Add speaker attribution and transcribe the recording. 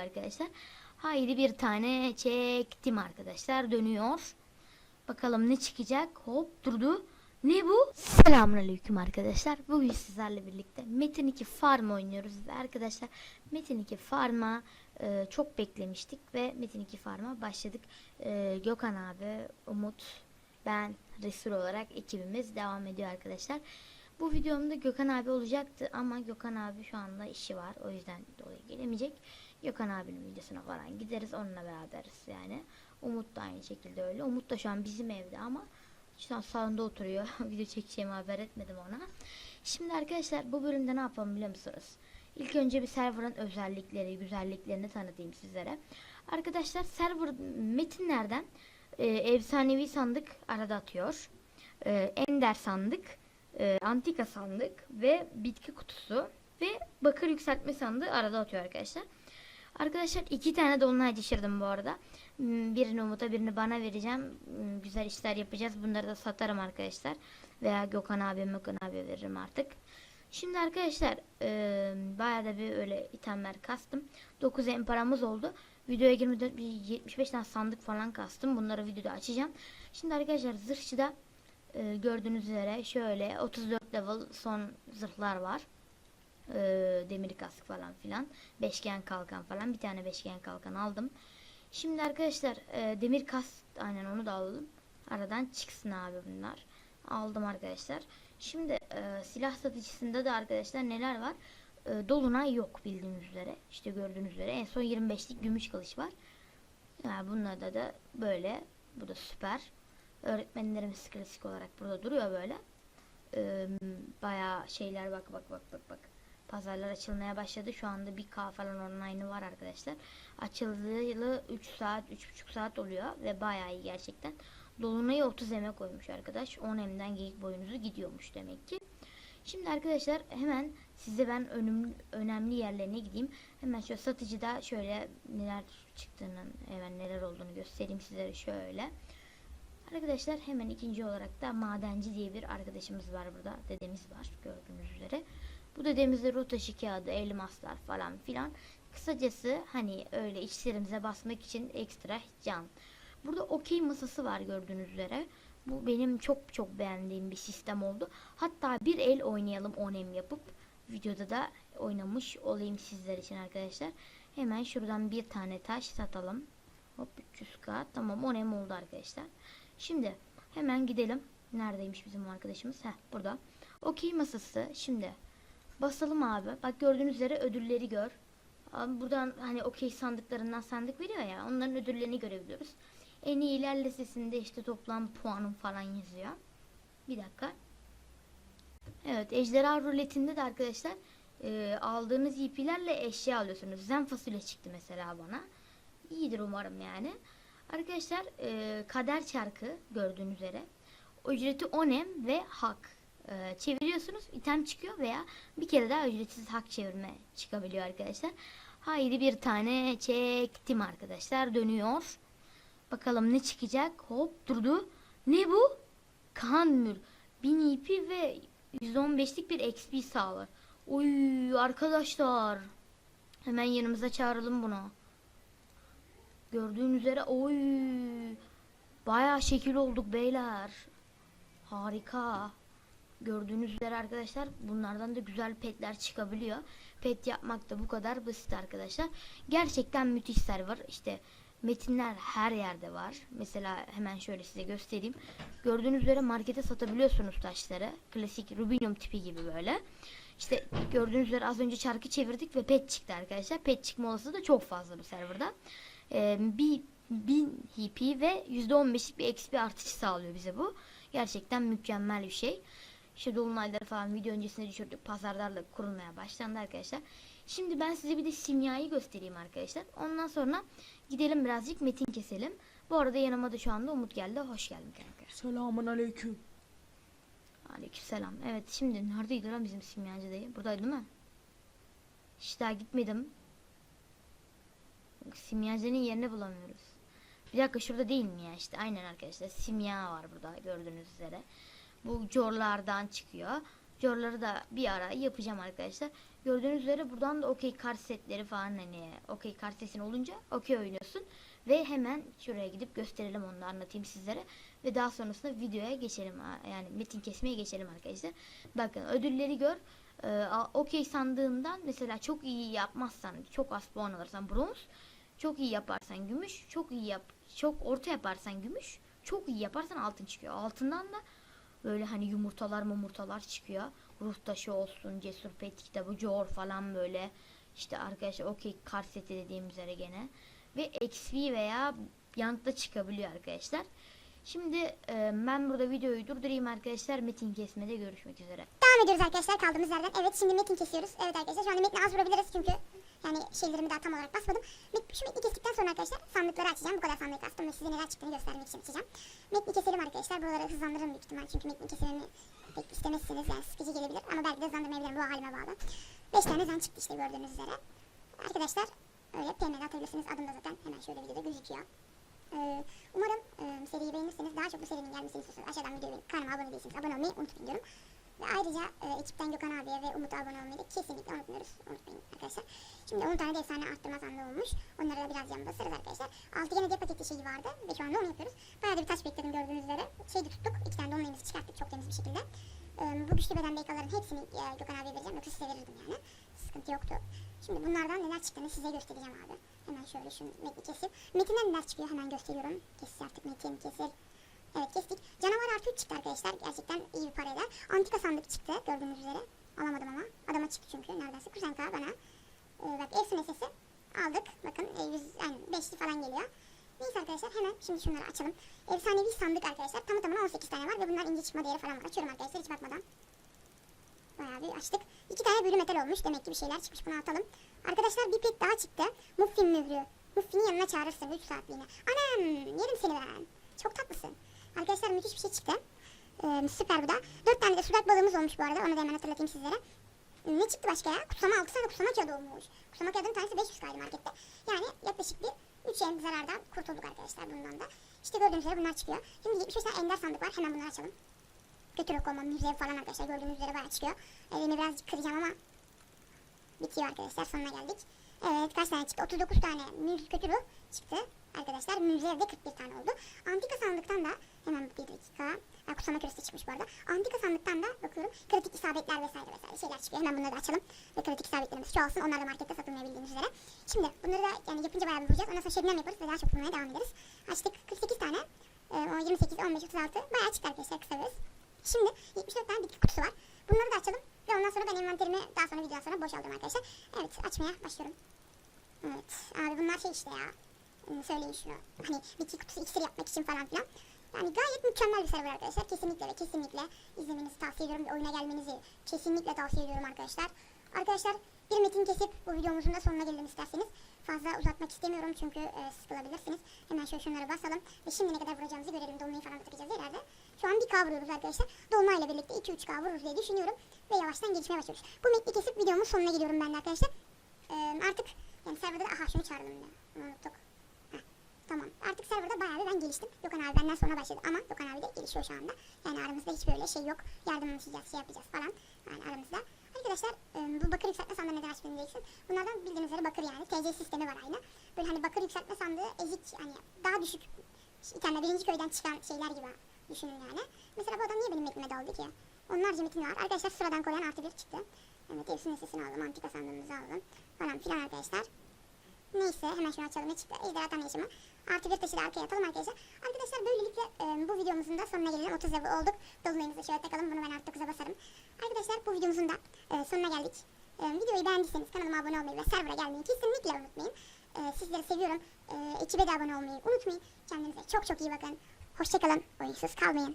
Speaker 1: geliyor arkadaşlar. Haydi bir tane çektim arkadaşlar. Dönüyor. Bakalım ne çıkacak. Hop durdu. Ne bu? Selamünaleyküm arkadaşlar. Bugün sizlerle birlikte Metin 2 Farm oynuyoruz ve arkadaşlar Metin 2 Farm'a e, çok beklemiştik ve Metin 2 Farm'a başladık. E, Gökhan abi, Umut, ben, Resul olarak ekibimiz devam ediyor arkadaşlar. Bu videomda Gökhan abi olacaktı ama Gökhan abi şu anda işi var. O yüzden dolayı gelemeyecek. Gökhan abinin videosuna falan gideriz. Onunla beraberiz yani. Umut da aynı şekilde öyle. Umut da şu an bizim evde ama şu an salonda oturuyor. Video çekeceğimi haber etmedim ona. Şimdi arkadaşlar bu bölümde ne yapalım biliyor musunuz? İlk önce bir server'ın özellikleri, güzelliklerini tanıtayım sizlere. Arkadaşlar server metinlerden e, efsanevi sandık arada atıyor. E, ender sandık, e, antika sandık ve bitki kutusu ve bakır yükseltme sandığı arada atıyor arkadaşlar. Arkadaşlar iki tane dolunay düşürdüm bu arada. Hmm, Birini Umut'a birini bana vereceğim. Hmm, Güzel işler yapacağız. Bunları da satarım arkadaşlar. Veya Gökhan abi, Gökhan abi veririm artık. Şimdi arkadaşlar e, bayağı da bir öyle itemler kastım. 9 en paramız oldu. Videoya girmeden bir 75 tane sandık falan kastım. Bunları videoda açacağım. Şimdi arkadaşlar zırhçıda e, gördüğünüz üzere şöyle 34 level son zırhlar var. E, demir kask falan filan. Beşgen kalkan falan. Bir tane beşgen kalkan aldım. Şimdi arkadaşlar e, demir kask aynen onu da aldım. Aradan çıksın abi bunlar. Aldım arkadaşlar. Şimdi e, silah satıcısında da arkadaşlar neler var? E, dolunay yok bildiğiniz üzere. İşte gördüğünüz üzere en son 25'lik gümüş kılıç var. Yani bunlarda da böyle. Bu da süper. Öğretmenlerimiz klasik olarak burada duruyor böyle. E, bayağı şeyler bak bak bak bak bak. Pazarlar açılmaya başladı. Şu anda bir K falan online'ı var arkadaşlar. Açıldığı 3 saat, 3,5 saat oluyor ve bayağı iyi gerçekten. Dolunay'ı 30 eme koymuş arkadaş. 10 emden geyik boyunuzu gidiyormuş demek ki. Şimdi arkadaşlar hemen size ben önüm, önemli yerlerine gideyim. Hemen şöyle satıcıda şöyle neler çıktığını, hemen neler olduğunu göstereyim sizlere şöyle. Arkadaşlar hemen ikinci olarak da madenci diye bir arkadaşımız var burada. Dedemiz var gördüğünüz üzere. Bu dedemizde rota kağıdı, elmaslar falan filan. Kısacası hani öyle işlerimize basmak için ekstra can. Burada okey masası var gördüğünüz üzere. Bu benim çok çok beğendiğim bir sistem oldu. Hatta bir el oynayalım onem yapıp videoda da oynamış olayım sizler için arkadaşlar. Hemen şuradan bir tane taş satalım. Hop 300k tamam onem oldu arkadaşlar. Şimdi hemen gidelim. Neredeymiş bizim arkadaşımız? Heh burada. Okey masası. Şimdi basalım abi. Bak gördüğünüz üzere ödülleri gör. Abi buradan hani okey sandıklarından sandık veriyor ya. Onların ödüllerini görebiliyoruz. En iyiler listesinde işte toplam puanım falan yazıyor. Bir dakika. Evet ejderha ruletinde de arkadaşlar e, aldığınız iplerle eşya alıyorsunuz. Zen fasulye çıktı mesela bana. İyidir umarım yani. Arkadaşlar e, kader çarkı gördüğünüz üzere. Ücreti onem ve hak. E, çeviriyorsunuz item çıkıyor veya bir kere daha ücretsiz hak çevirme çıkabiliyor arkadaşlar. Haydi bir tane çektim arkadaşlar. Dönüyor. Bakalım ne çıkacak. Hop durdu. Ne bu? Kan mür. 1000 IP ve 115'lik bir XP sağlar. Oy arkadaşlar. Hemen yanımıza çağıralım bunu. Gördüğün üzere oy. Bayağı şekil olduk beyler. Harika. Gördüğünüz üzere arkadaşlar bunlardan da güzel petler çıkabiliyor. Pet yapmak da bu kadar basit arkadaşlar. Gerçekten müthiş server. İşte metinler her yerde var. Mesela hemen şöyle size göstereyim. Gördüğünüz üzere markete satabiliyorsunuz taşları. Klasik rubinyum tipi gibi böyle. İşte gördüğünüz üzere az önce çarkı çevirdik ve pet çıktı arkadaşlar. Pet çıkma olasılığı da çok fazla bu serverda. Ee, bir 1000 HP ve %15'lik bir XP artışı sağlıyor bize bu. Gerçekten mükemmel bir şey. İşte dolunayları falan video öncesinde düşürdük. Pazarlarla kurulmaya başlandı arkadaşlar. Şimdi ben size bir de simyayı göstereyim arkadaşlar. Ondan sonra gidelim birazcık metin keselim. Bu arada yanıma da şu anda Umut geldi. Hoş geldin kanka.
Speaker 2: Selamun aleyküm.
Speaker 1: Aleykümselam. Evet şimdi neredeydi lan bizim simyacı dayı? Buradaydı değil mi? Hiç daha gitmedim. Simyacının yerini bulamıyoruz. Bir dakika şurada değil mi ya işte aynen arkadaşlar simya var burada gördüğünüz üzere. Bu corlardan çıkıyor. Jorları da bir ara yapacağım arkadaşlar. Gördüğünüz üzere buradan da okey kart setleri falan hani okey kart sesin olunca okey oynuyorsun. Ve hemen şuraya gidip gösterelim onu anlatayım sizlere. Ve daha sonrasında videoya geçelim. Yani metin kesmeye geçelim arkadaşlar. Bakın ödülleri gör. Ee, okey sandığından mesela çok iyi yapmazsan çok az puan alırsan bronz. Çok iyi yaparsan gümüş. Çok iyi yap çok orta yaparsan gümüş. Çok iyi yaparsan altın çıkıyor. Altından da böyle hani yumurtalar mumurtalar çıkıyor. Ruh taşı olsun, cesur pet kitabı, jor falan böyle. İşte arkadaşlar okey kart seti dediğim üzere gene. Ve XP veya yankta çıkabiliyor arkadaşlar. Şimdi e, ben burada videoyu durdurayım arkadaşlar. Metin kesmede görüşmek üzere.
Speaker 2: Devam ediyoruz arkadaşlar kaldığımız yerden. Evet şimdi metin kesiyoruz. Evet arkadaşlar şu anda metni az vurabiliriz çünkü yani şeylerimi daha tam olarak basmadım. Metni kestikten sonra arkadaşlar sandıkları açacağım. Bu kadar sandık astım ve size neler çıktığını göstermek için açacağım. Metni keselim arkadaşlar. Buraları hızlandırırım büyük ihtimal çünkü metni kesememi pek istemezsiniz. Yani sıkıcı gelebilir ama belki de hızlandırmayabilirim bu halime bağlı. 5 tane zan çıktı işte gördüğünüz üzere. Arkadaşlar öyle PM'de atabilirsiniz. Adım da zaten hemen şöyle videoda gözüküyor. Ee, umarım seriyi beğenirseniz daha çok bu serinin gelmesini istiyorsanız aşağıdan videoyu beğenip kanalıma abone değilseniz abone olmayı unutmayın diyorum. Ve ayrıca e, ekipten Gökhan abiye ve Umut'a abone olmayı da kesinlikle unutmuyoruz. Unutmayın arkadaşlar. Şimdi 10 tane de efsane arttırma sandığı olmuş. Onlara da biraz yan basarız arkadaşlar. 6 gene de şeyi vardı ve şu anda onu yapıyoruz. Bayağı da bir taş bekledim gördüğünüz üzere. Şey de tuttuk. iki tane de onlayımızı çıkarttık çok temiz bir şekilde. Ee, bu güçlü beden beykaların hepsini e, Gökhan abiye vereceğim. Yoksa size verirdim yani. Sıkıntı yoktu. Şimdi bunlardan neler çıktığını size göstereceğim abi. Hemen şöyle şu metni kesip. Metinden neler çıkıyor hemen gösteriyorum. Kesin artık metin kesil. Evet kestik. Canavar artı 3 çıktı arkadaşlar. Gerçekten iyi bir parayla. Antika sandık çıktı gördüğünüz üzere. Alamadım ama. Adama çıktı çünkü neredeyse. Kuzen K bana. Ee, bak Efsun sesi aldık. Bakın e, 100, yani 5'li falan geliyor. Neyse arkadaşlar hemen şimdi şunları açalım. Efsanevi sandık arkadaşlar. Tamı tamına 18 tane var ve bunlar ince çıkma değeri falan var. Açıyorum arkadaşlar hiç bakmadan. Bayağı bir açtık. İki tane bölü metal olmuş. Demek ki bir şeyler çıkmış. Bunu atalım. Arkadaşlar bir pet daha çıktı. Muffin mührü. Muffin'i yanına çağırırsın 3 saatliğine. Anam yerim seni ben. Çok tatlısın. Arkadaşlar müthiş bir şey çıktı. Ee, süper bu da. 4 tane de sudak balığımız olmuş bu arada. Onu da hemen hatırlatayım sizlere. Ee, Ne çıktı başka ya? Kutsama 6 tane kutsama kağıdı olmuş. Kutsama kağıdının tanesi 500 kaydı markette. Yani yaklaşık bir 3 yem zarardan kurtulduk arkadaşlar bundan da. İşte gördüğünüz üzere bunlar çıkıyor. Şimdi 75 tane ender sandık var. Hemen bunları açalım. Götür yok olmam müzev falan arkadaşlar gördüğünüz üzere bayağı çıkıyor. Elimi birazcık kıracağım ama bitiyor arkadaşlar sonuna geldik. Evet kaç tane çıktı? 39 tane müzik kötü çıktı. Arkadaşlar müzevde 41 tane oldu. Antika sandıktan da hemen bir dakika. Ha, kutsama küresi çıkmış bu arada. Antika sandıktan da bakıyorum kritik isabetler vesaire vesaire şeyler çıkıyor. Hemen bunları da açalım. Ve kritik isabetlerimiz çoğalsın. Onlar da markette satılmıyor bildiğiniz üzere. Şimdi bunları da yani yapınca bayağı bir vuracağız. Ondan sonra şebnem yaparız ve daha çok bulmaya devam ederiz. Açtık 48 tane. Ee, o 28, 15, 36 bayağı çıktı arkadaşlar kısa. Şimdi 74 tane bitki kutusu var. Bunları da açalım. Ve ondan sonra ben envanterimi daha sonra videodan sonra boşaltırım arkadaşlar. Evet açmaya başlıyorum. Evet abi bunlar şey işte ya. Hmm, Söyleyin şunu. Hani bitki kutusu iksir yapmak için falan filan. Yani gayet mükemmel bir server arkadaşlar. Kesinlikle ve kesinlikle izlemenizi tavsiye ediyorum. Ve oyuna gelmenizi kesinlikle tavsiye ediyorum arkadaşlar. Arkadaşlar bir metin kesip bu videomuzun da sonuna gelelim isterseniz. Fazla uzatmak istemiyorum çünkü e, sıkılabilirsiniz. Hemen şöyle şunları basalım. Ve şimdi ne kadar vuracağımızı görelim. Dolmayı falan da takacağız ileride. Şu an bir K vuruyoruz arkadaşlar. Dolma ile birlikte 2-3K vururuz diye düşünüyorum. Ve yavaştan gelişmeye başlıyoruz. Bu metni kesip videomun sonuna geliyorum ben de arkadaşlar. Ee, artık yani serverda aha şunu çağırdım ya. Unuttuk. Heh, tamam. Artık serverda bayağı bir ben geliştim. Gökhan abi benden sonra başladı ama Gökhan abi de gelişiyor şu anda. Yani aramızda hiç böyle şey yok. Yardımlaşacağız, şey yapacağız falan. Yani aramızda. Arkadaşlar bu bakır yükseltme sandığı neden açmadın diyeceksin. Bunlardan bildiğiniz üzere bakır yani. TC sistemi var aynı. Böyle hani bakır yükseltme sandığı ezik hani daha düşük itemler birinci köyden çıkan şeyler gibi düşünün yani. Mesela bu adam niye benim metnime daldı ki? Onlarca metin var. Arkadaşlar sıradan koyan artı bir çıktı. Evet Efsun sesini aldım. Antika sandığımızı aldım. Falan filan arkadaşlar. Neyse hemen şunu açalım ne çıktı? Ejderha tam yaşamı. Artı bir taşı da arkaya atalım arkadaşlar. Arkadaşlar böylelikle e, bu videomuzun da sonuna gelelim. 30 level olduk. Dolunayımızı şöyle takalım. Bunu ben artık 9'a basarım. Arkadaşlar bu videomuzun da e, sonuna geldik. E, videoyu beğendiyseniz kanalıma abone olmayı ve server'a gelmeyi kesinlikle unutmayın. E, sizleri seviyorum. E, ekibe de abone olmayı unutmayın. Kendinize çok çok iyi bakın. Hoşçakalın. Oyunsuz kalmayın.